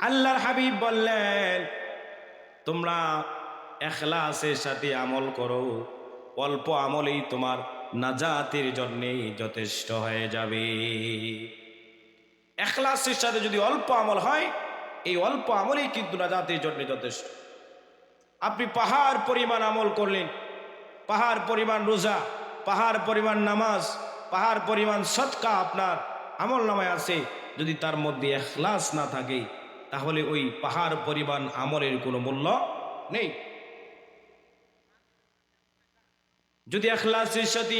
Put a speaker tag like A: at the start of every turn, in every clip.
A: আল্লাহর হাবিব বললেন, তোমরা এখলাসের সাথে আমল করো। অল্প আমলেই তোমার নাজাতের জন্যেই যথেষ্ট হয়ে যাবে। এখলাসের সাথে যদি অল্প আমল হয়, এই অল্প আমলেই কিন্তু নাজাতের জন্য যথেষ্ট। আপনি পাহাড় পরিমাণ আমল করলেন। পাহাড় পরিমাণ রোজা, পাহাড় পরিমাণ নামাজ, পাহাড় পরিমাণ সৎকা আপনার আমল নামায় আছে। যদি তার মধ্যে এখলাস না থাকে তাহলে ওই পাহাড় পরিমাণ আমলের কোনো মূল্য নেই। যদি এখলাসের সাথে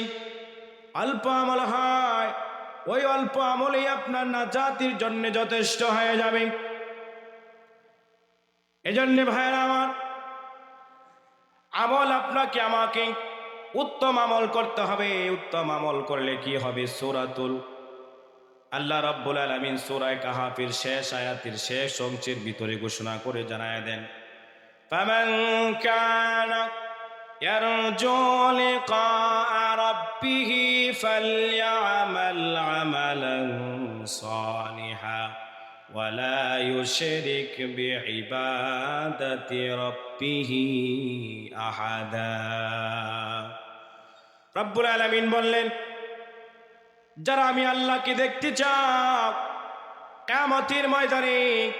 A: অল্প আমল হয়, ওই অল্প আমলেই আপনার না জাতির জন্য যথেষ্ট হয়ে যাবে। এজন্যে ভাইয়েরা আমার, আমল আপনাকে, আমাকে উত্তম আমল করতে হবে। উত্তম আমল করলে কি হবে? সূরাতুল আল্লাহ রাব্বুল আলামিন সূরা কাহাফের শেষ আয়াতের শেষ অংশের ভিতরে ঘোষণা করে জানায় দেন ফামান কানা يرجو لقاء ربه فليعمل عملا صالحا ولا يشرك بعبادة ربه أحدا রব্বুল আলামিন বললেন যারা আমি আল্লাহকে দেখতে চাও কামতের ময়দানে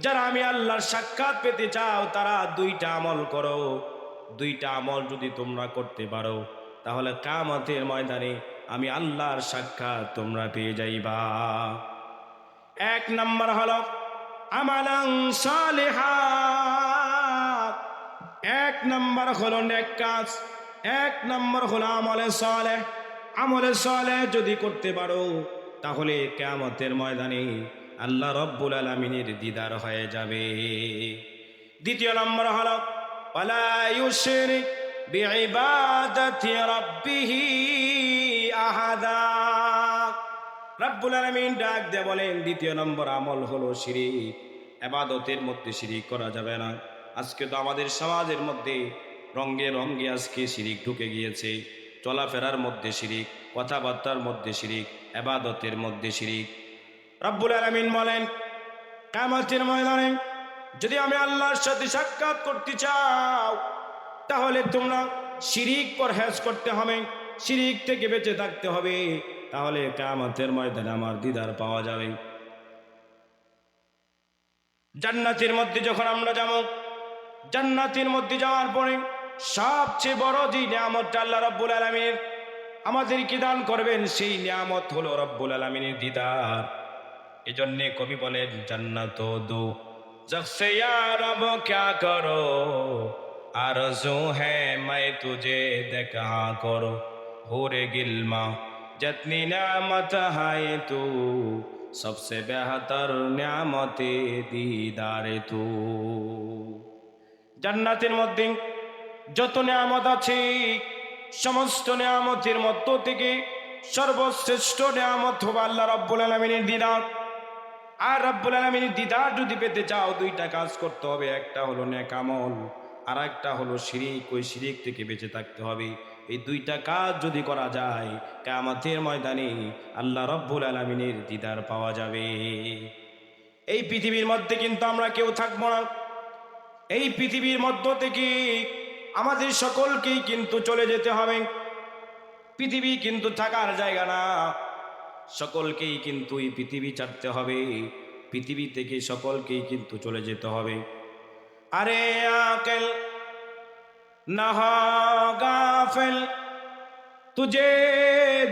A: যারা আমি আল্লাহর সাক্ষাৎ পেতে চাও, তারা দুইটা আমল করো। দুইটা আমল যদি তোমরা করতে পারো, তাহলে কামতের ময়দানে আমি আল্লাহর সাক্ষাৎ তোমরা পেয়ে যাইবা। এক নম্বর হলো আমালাং সালেহা। এক নম্বর হলো নেক কাজ। এক নম্বর হলো আমলে সালেহ। আমলের সলে যদি করতে পারো, তাহলে কেয়ামতের ময়দানে আল্লাহ রব্বুল আলমিনের দিদার হয়ে যাবে। দ্বিতীয় নম্বর হল রব্বুল আলমিন ডাক দে বলেন, দ্বিতীয় নম্বর আমল হলো শিরিক। এবাদতের মধ্যে শিরিক করা যাবে না। আজকে তো আমাদের সমাজের মধ্যে রঙ্গে রঙ্গে আজকে শিরিক ঢুকে গিয়েছে। চলাফেরার মধ্যে শিরিক, কথাবার্তার মধ্যে শিরিক, এবাদতের মধ্যে শিরিক। রব্বুল আলমিন বলেন কামাতের ময়দানে যদি আমি আল্লাহর সাথে সাক্ষাৎ করতে চাও, তাহলে তোমরা শিরিক পরহেজ করতে হবে, শিরিক থেকে বেঁচে থাকতে হবে, তাহলে কামাতের ময়দানে আমার দিদার পাওয়া যাবে। জান্নাতের মধ্যে যখন আমরা যাব, জান্নাতের মধ্যে যাওয়ার পরে সবচেয়ে বড় যে নিয়ামতটা আল্লাহ রব্বুল আলমীর আমাদেরকে দান করবেন, সেই নিয়ামত হলো রব্বুল আলমিনের দিদার। এজন্যে কবি বলেন জান্নাত দু। জবসে রব, ক্যা করো? আর জো হ্যাঁ মাই তুঝে দেখা করো। হরে গিল মা যতনি নিয়ামত হায় তু সবসে বেহতর নিয়ামতে দিদারে তু। জান্নাতের মধ্যে যত নিয়ামত আছে, সমস্ত নিয়ামতের মধ্য থেকে সর্বশ্রেষ্ঠ নিয়ামত হবে আল্লাহ রব্বুল আলমিনের দিদার। আর রব্বুল আলমিনের দিদার যদি পেতে চাও, দুইটা কাজ করতে হবে। একটা হলো নেকামল আর একটা হলো শিরিক। ওই শিরিক থেকে বেঁচে থাকতে হবে। এই দুইটা কাজ যদি করা যায় কামাতের ময়দানে আল্লাহ রব্বুল আলমিনের দিদার পাওয়া যাবে। এই পৃথিবীর মধ্যে কিন্তু আমরা কেউ থাকব না। এই পৃথিবীর মধ্য থেকে আমাদের সকলকেই কিন্তু চলে যেতে হবে। পৃথিবী কিন্তু থাকার জায়গা না। সকলকেই কিন্তু এই পৃথিবী ছাড়তে হবে। পৃথিবী থেকে সকলকেই কিন্তু চলে যেতে হবে। আরে আকেল গাফেল, তুঝে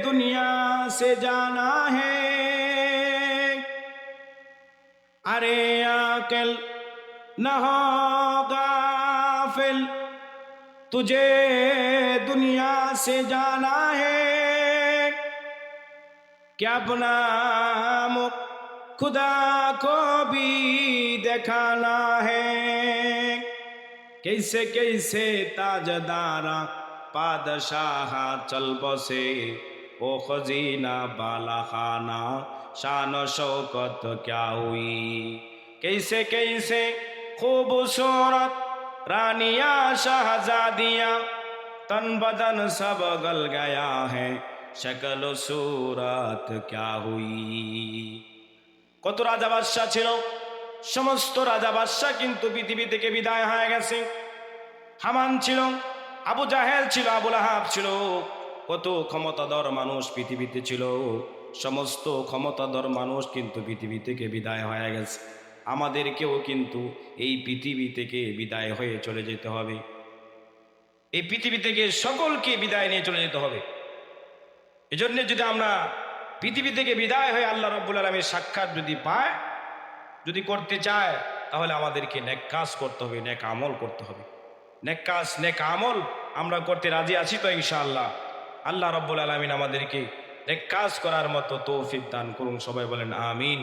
A: দুনিয়া সে জানা হে। আরে আকেল না গাফেল तुझे दुनिया से जाना है। क्या अपना मुख खुदा को भी दिखाना है? कैसे कैसे ताजदारा पादशाह चल बसे ओ खजीना बाला खाना शान शौकत क्या हुई? कैसे कैसे खूबसूरत রানিয়া শাহজাদিয়া তন বদন সব গল গয়া হে সকল সুরত ক্যা হুই কত রাজা বাদশাহ ছিল সমস্ত রাজা বাদশাহ কিন্তু পৃথিবী থেকে বিদায় হয়ে গেছে হামান ছিল, আবু জাহেল ছিল আবুল আহাব ছিল। কত ক্ষমতাধর মানুষ পৃথিবীতে ছিল। সমস্ত ক্ষমতাধর মানুষ কিন্তু পৃথিবী থেকে বিদায় হয়ে গেছে। আমাদেরকেও কিন্তু এই পৃথিবী থেকে বিদায় হয়ে চলে যেতে হবে। এই পৃথিবী থেকে সকলকে বিদায় নিয়ে চলে যেতে হবে। এজন্য যদি আমরা পৃথিবী থেকে বিদায় হয়ে আল্লাহ রব্বুল আলমীর সাক্ষাৎ যদি পায়, যদি করতে চায়, তাহলে আমাদেরকে নেক কাজ করতে হবে, নেক আমল করতে হবে। নেক কাজ, নেক আমল আমরা করতে রাজি আছি তো ইনশাআল্লাহ। আল্লাহ রব্বুল আলমিন আমাদেরকে নেক কাজ করার মতো তৌফিক দান করুন, সবাই বলেন আমিন।